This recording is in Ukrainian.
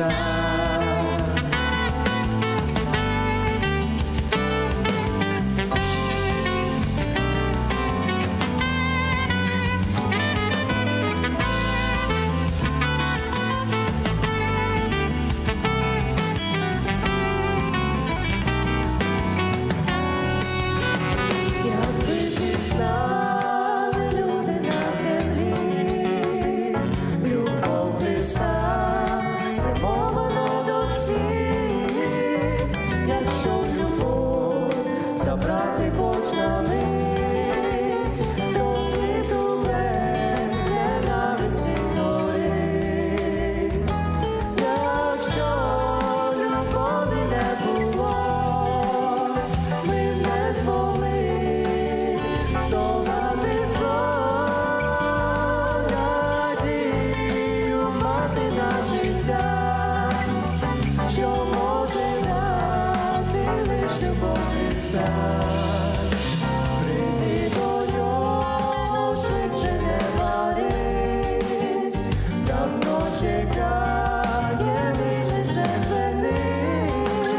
deixar. Швидше не варись, давно чекає, він вже звернись,